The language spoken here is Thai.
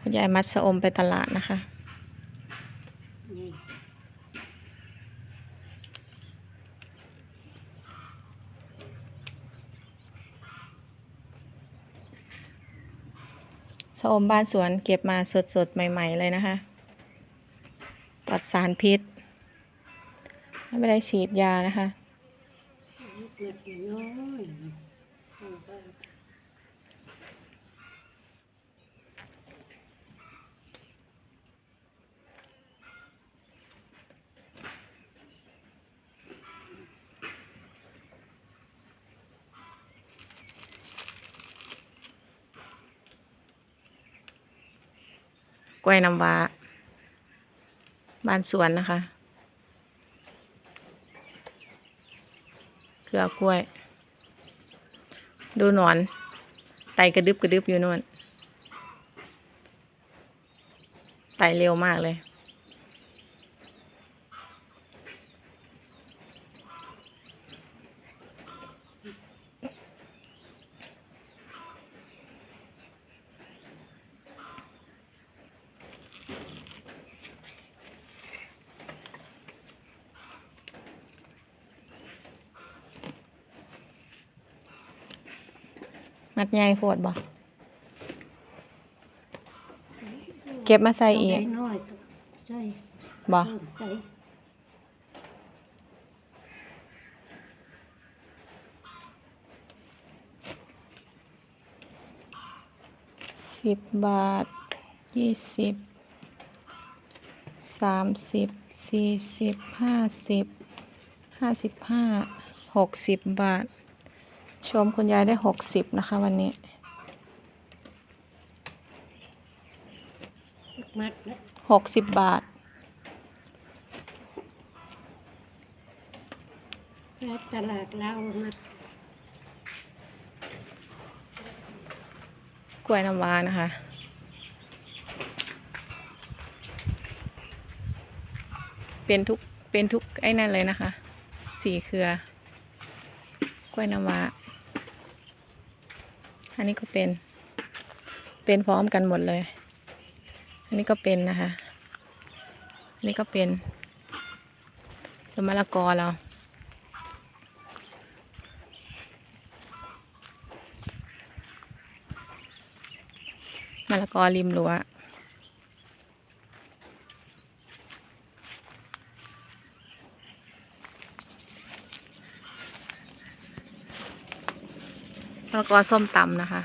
คุณยายมัดสะอมไปตลาดนะคะ สะอมบ้านสวนเก็บมาสดๆ ใหม่ ๆ เลยนะคะปลอดสารพิษ ไม่ได้ฉีดยานะคะ เล็กๆน้อยเอาไป กล้วยน้ำว้า บ้านสวนนะคะ เครือกล้วย ดูหนอน ไตกระดึบกระดึบอยู่นู่น ไตเร็วมากเลย มัดใหญ่โพดบ่เก็บมาใส่อีกเาไปน้อยใส่บ่เพิ่มใส่สิบบาทยี่สิบสามสิบสี่สิบห้าสิบห้าสิบห้าหกสิบบาท ชมคุณยายได้หกสิบนะคะ วันนี้มัดนะหกสิบบาทแล้วตลาดเรามัดกล้วยน้ำว้านะคะ เป็นทุก เป็นทุกไอ้นั่นเลยนะคะ สี่เครือกล้วยน้ำว้า อันนี้ก็เป็น เป็นพร้อมกันหมดเลย อันนี้ก็เป็นนะคะ อันนี้ก็เป็นต้นมะละกอเรามะละกอริมรั้ว มะละกอส้มตำนะคะ